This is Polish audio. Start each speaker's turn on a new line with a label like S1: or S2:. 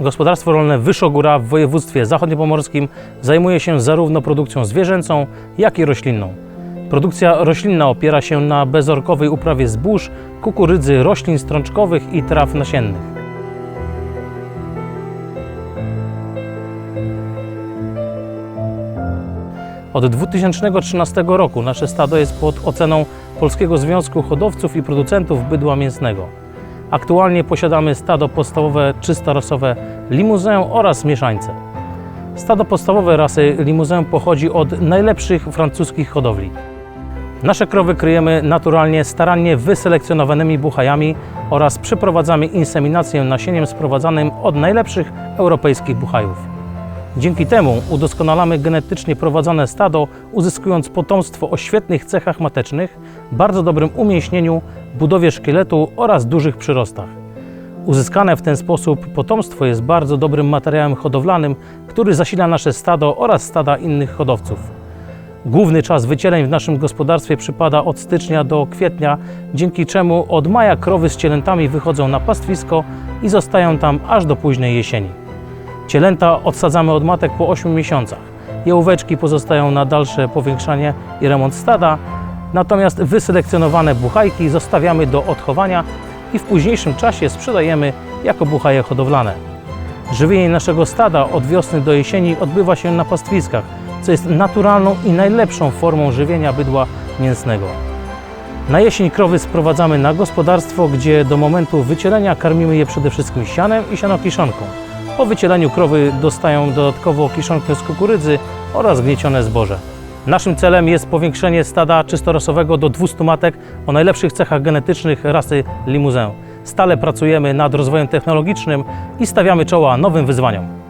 S1: Gospodarstwo rolne Wyszogóra w województwie zachodniopomorskim zajmuje się zarówno produkcją zwierzęcą, jak i roślinną. Produkcja roślinna opiera się na bezorkowej uprawie zbóż, kukurydzy, roślin strączkowych i traw nasiennych. Od 2013 roku nasze stado jest pod oceną Polskiego Związku Hodowców i Producentów Bydła Mięsnego. Aktualnie posiadamy stado podstawowe czystorasowe limuzę oraz mieszańce. Stado podstawowe rasy limuzę pochodzi od najlepszych francuskich hodowli. Nasze krowy kryjemy naturalnie starannie wyselekcjonowanymi buchajami oraz przeprowadzamy inseminację nasieniem sprowadzanym od najlepszych europejskich buchajów. Dzięki temu udoskonalamy genetycznie prowadzone stado, uzyskując potomstwo o świetnych cechach matecznych, bardzo dobrym umięśnieniu, budowie szkieletu oraz dużych przyrostach. Uzyskane w ten sposób potomstwo jest bardzo dobrym materiałem hodowlanym, który zasila nasze stado oraz stada innych hodowców. Główny czas wycieleń w naszym gospodarstwie przypada od stycznia do kwietnia, dzięki czemu od maja krowy z cielętami wychodzą na pastwisko i zostają tam aż do późnej jesieni. Cielęta odsadzamy od matek po 8 miesiącach. Jałóweczki pozostają na dalsze powiększanie i remont stada, natomiast wyselekcjonowane buchajki zostawiamy do odchowania i w późniejszym czasie sprzedajemy jako buchaje hodowlane. Żywienie naszego stada od wiosny do jesieni odbywa się na pastwiskach, co jest naturalną i najlepszą formą żywienia bydła mięsnego. Na jesień krowy sprowadzamy na gospodarstwo, gdzie do momentu wycielenia karmimy je przede wszystkim sianem i sianokiszonką. Po wycieleniu krowy dostają dodatkowo kiszonkę z kukurydzy oraz gniecione zboże. Naszym celem jest powiększenie stada czystorosowego do 200 matek o najlepszych cechach genetycznych rasy limuzę. Stale pracujemy nad rozwojem technologicznym i stawiamy czoła nowym wyzwaniom.